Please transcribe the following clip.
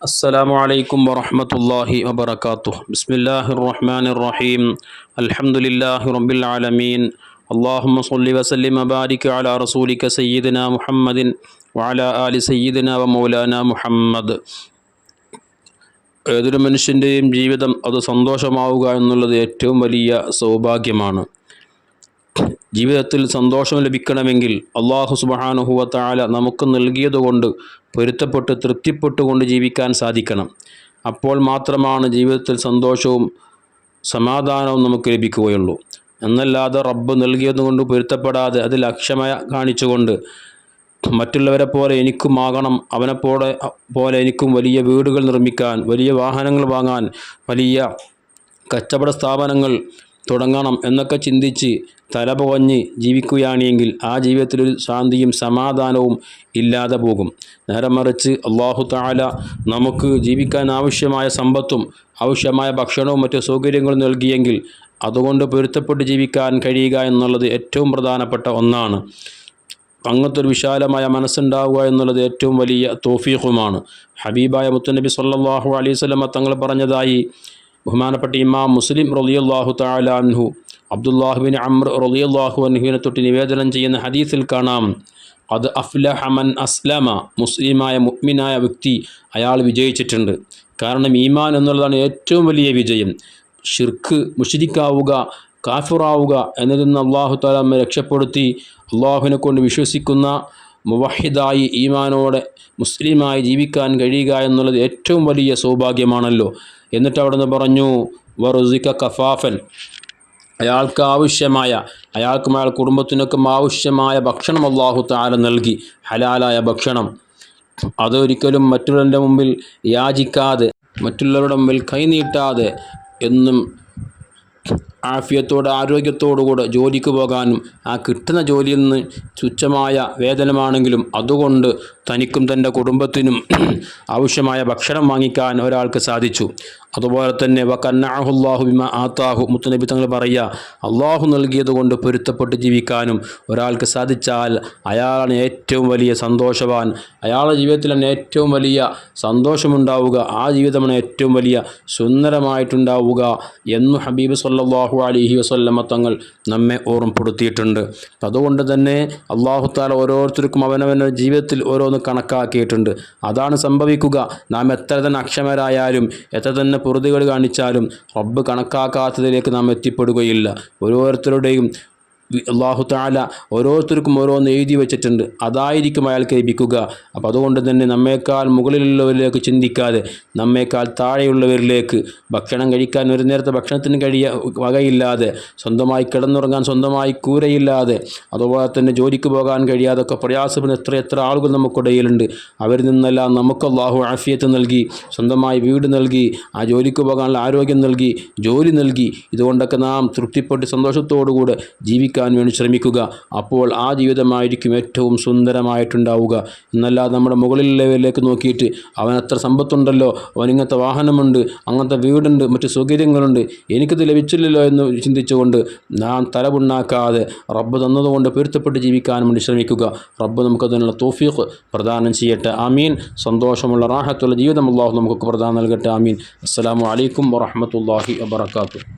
السلام عليكم ورحمة الله وبركاته بسم الله الرحمن الرحيم الحمد لله رب العالمين اللهم صل وسلم وبارك على رسولك سيدنا محمد وعلى آل سيدنا ومولانا محمد ഏതൊരു മനുഷ്യൻ്റെയും ജീവിതം അത് സന്തോഷമാവുക എന്നുള്ളത് ഏറ്റവും വലിയ സൗഭാഗ്യമാണ് ജീവിതത്തിൽ സന്തോഷം ലഭിക്കണമെങ്കിൽ അള്ളാഹു സുബഹാനുഹുവത്താല നമുക്ക് നൽകിയതുകൊണ്ട് പൊരുത്തപ്പെട്ട് തൃപ്തിപ്പെട്ടുകൊണ്ട് ജീവിക്കാൻ സാധിക്കണം. അപ്പോൾ മാത്രമാണ് ജീവിതത്തിൽ സന്തോഷവും സമാധാനവും നമുക്ക് ലഭിക്കുകയുള്ളൂ. എന്നല്ലാതെ റബ്ബ് നൽകിയതുകൊണ്ട് പൊരുത്തപ്പെടാതെ അതിൽ അക്ഷമ കാണിച്ചുകൊണ്ട് മറ്റുള്ളവരെ പോലെ എനിക്കും ആകണം അവനെപ്പോലെ പോലെ എനിക്കും വലിയ വീടുകൾ നിർമ്മിക്കാൻ വലിയ വാഹനങ്ങൾ വാങ്ങാൻ വലിയ കച്ചവട സ്ഥാപനങ്ങൾ തുടങ്ങണം എന്നൊക്കെ ചിന്തിച്ച് തലപുകഞ്ഞ് ജീവിക്കുകയാണെങ്കിൽ ആ ജീവിതത്തിലൊരു ശാന്തിയും സമാധാനവും ഇല്ലാതെ പോകും. നേരെ മറിച്ച് അള്ളാഹു താല നമുക്ക് ജീവിക്കാൻ ആവശ്യമായ സമ്പത്തും ആവശ്യമായ ഭക്ഷണവും മറ്റു സൗകര്യങ്ങളും നൽകിയെങ്കിൽ അതുകൊണ്ട് പൊരുത്തപ്പെട്ട് ജീവിക്കാൻ കഴിയുക എന്നുള്ളത് ഏറ്റവും പ്രധാനപ്പെട്ട ഒന്നാണ്. അങ്ങനത്തെ ഒരു വിശാലമായ മനസ്സുണ്ടാവുക എന്നുള്ളത് ഏറ്റവും വലിയ തോഫീഖുമാണ്. ഹബീബായ മുത്തുനബി സല്ലാഹു സ്വലമ തങ്ങൾ പറഞ്ഞതായി ബഹുമാനപ്പെട്ട ഇമാം മുസ്ലിം റലിയല്ലാഹു താലാൻഹു അബ്ദുല്ലാഹുബിൻ അമ്ര റലിയല്ലാഹു അൻഹുവിനെ തൊട്ട് നിവേദനം ചെയ്യുന്ന ഹദീസിൽ കാണാം. അത് അഫ്ലഹമൻ അസ്ലമ മുസ്ലിമായ മുഗ്മിനായ വ്യക്തി അയാൾ വിജയിച്ചിട്ടുണ്ട്. കാരണം ഈമാൻ എന്നുള്ളതാണ് ഏറ്റവും വലിയ വിജയം. ഷിർക്ക് മുഷിരിക്കാവുക കാഫിറാവുക എന്നതിൽ നിന്ന് അള്ളാഹു താലാമെ രക്ഷപ്പെടുത്തി. അള്ളാഹുവിനെ കൊണ്ട് വിശ്വസിക്കുന്ന മുവഹിദായി ഈമാനോടെ മുസ്ലിമായി ജീവിക്കാൻ കഴിയുക എന്നുള്ളത് ഏറ്റവും വലിയ സൗഭാഗ്യമാണല്ലോ. എന്നിട്ട് അവിടെ നിന്ന് പറഞ്ഞു വറുസിക്ക കഫാഫൻ. അയാൾക്ക് ആവശ്യമായ അയാൾക്കും അയാൾ കുടുംബത്തിനൊക്കെ ആവശ്യമായ ഭക്ഷണം അള്ളാഹു താല നൽകി ഹലാലായ ഭക്ഷണം. അതൊരിക്കലും മറ്റുള്ളവരുടെ മുമ്പിൽ യാചിക്കാതെ മറ്റുള്ളവരുടെ മുമ്പിൽ കൈനീട്ടാതെ എന്നും ആഫിയത്തോടെ ആരോഗ്യത്തോടുകൂടെ ജോലിക്ക് പോകാനും ആ കിട്ടുന്ന ജോലിയിൽ നിന്ന് തുച്ഛമായ വേതനമാണെങ്കിലും അതുകൊണ്ട് തനിക്കും തന്റെ കുടുംബത്തിനും ആവശ്യമായ ഭക്ഷണം വാങ്ങിക്കാൻ ഒരാൾക്ക് സാധിച്ചു. അതുപോലെ തന്നെ വക്കന്നാഹുല്ലാഹു ബിമ ആത്താഹു മുത്തനബി തങ്ങൾ പറയുക അള്ളാഹു നൽകിയത് കൊണ്ട് പൊരുത്തപ്പെട്ട് ജീവിക്കാനും ഒരാൾക്ക് സാധിച്ചാൽ അയാളാണ് ഏറ്റവും വലിയ സന്തോഷവാൻ. അയാളുടെ ജീവിതത്തിലാണ് ഏറ്റവും വലിയ സന്തോഷമുണ്ടാവുക. ആ ജീവിതമാണ് ഏറ്റവും വലിയ സുന്ദരമായിട്ടുണ്ടാവുക എന്നു ഹബീബ് സല്ലാഹു അലഹി വസ്ല്ലമ തങ്ങൾ നമ്മെ ഓർമ്മപ്പെടുത്തിയിട്ടുണ്ട്. അതുകൊണ്ട് തന്നെ അള്ളാഹു താല ഓരോരുത്തർക്കും അവനവന്റെ ജീവിതത്തിൽ ഓരോന്ന് കണക്കാക്കിയിട്ടുണ്ട്. അതാണ് സംഭവിക്കുക. നാം എത്ര തന്നെ അക്ഷമരായാലും എത്ര തന്നെ പൊറുതികൾ കാണിച്ചാലും റബ്ബ് കണക്കാക്കാത്തതിലേക്ക് നാം എത്തിപ്പെടുകയില്ല. ഓരോരുത്തരുടെയും അള്ളാഹു താല ഓരോരുത്തർക്കും ഓരോന്ന് എഴുതി വെച്ചിട്ടുണ്ട്. അതായിരിക്കും അയാൾക്ക് ലഭിക്കുക അപ്പോൾ അതുകൊണ്ട് തന്നെ നമ്മേക്കാൾ മുകളിലുള്ളവരിലേക്ക് ചിന്തിക്കാതെ നമ്മേക്കാൾ താഴെയുള്ളവരിലേക്ക് ഭക്ഷണം കഴിക്കാൻ ഒരു നേരത്തെ ഭക്ഷണത്തിന് കഴിയ വകയില്ലാതെ സ്വന്തമായി കിടന്നുറങ്ങാൻ സ്വന്തമായി കൂരയില്ലാതെ അതുപോലെ തന്നെ ജോലിക്ക് പോകാൻ കഴിയാതൊക്കെ പ്രയാസപ്പെടുന്ന എത്ര എത്ര ആളുകൾ നമുക്കിടയിലുണ്ട്. അവരിൽ നിന്നെല്ലാം നമുക്ക് അള്ളാഹു ആഫിയത്ത് നൽകി സ്വന്തമായി വീട് നൽകി ആ ജോലിക്ക് പോകാനുള്ള ആരോഗ്യം നൽകി ജോലി നൽകി. ഇതുകൊണ്ടൊക്കെ നാം തൃപ്തിപ്പെട്ട് സന്തോഷത്തോടുകൂടെ ജീവിക്കാൻ ജീവിക്കാൻ വേണ്ടി ശ്രമിക്കുക. അപ്പോൾ ആ ജീവിതമായിരിക്കും ഏറ്റവും സുന്ദരമായിട്ടുണ്ടാവുക. എന്നല്ലാതെ നമ്മുടെ മുകളിലുള്ളവരിലേക്ക് നോക്കിയിട്ട് അവൻ അത്ര സമ്പത്തുണ്ടല്ലോ അവൻ ഇങ്ങനത്തെ വാഹനമുണ്ട് അങ്ങനത്തെ വീടുണ്ട് മറ്റ് സൗകര്യങ്ങളുണ്ട് എനിക്കത് ലഭിച്ചില്ലല്ലോ എന്ന് ചിന്തിച്ചുകൊണ്ട് നാം തലപുണ്ണാക്കാതെ റബ്ബ് തന്നതുകൊണ്ട് പൊരുത്തപ്പെട്ട് ജീവിക്കാൻ വേണ്ടി ശ്രമിക്കുക. റബ്ബ് നമുക്കതിനുള്ള തോഫീഖ് പ്രദാനം ചെയ്യട്ടെ. ആമീൻ. സന്തോഷമുള്ള റാഹത്തുള്ള ജീവിതം അള്ളാഹു നമുക്ക് പ്രദാനം നൽകട്ടെ. ആമീൻ. അസ്സാം വലൈക്കും വാഹമത്തല്ലാഹി വാത്തു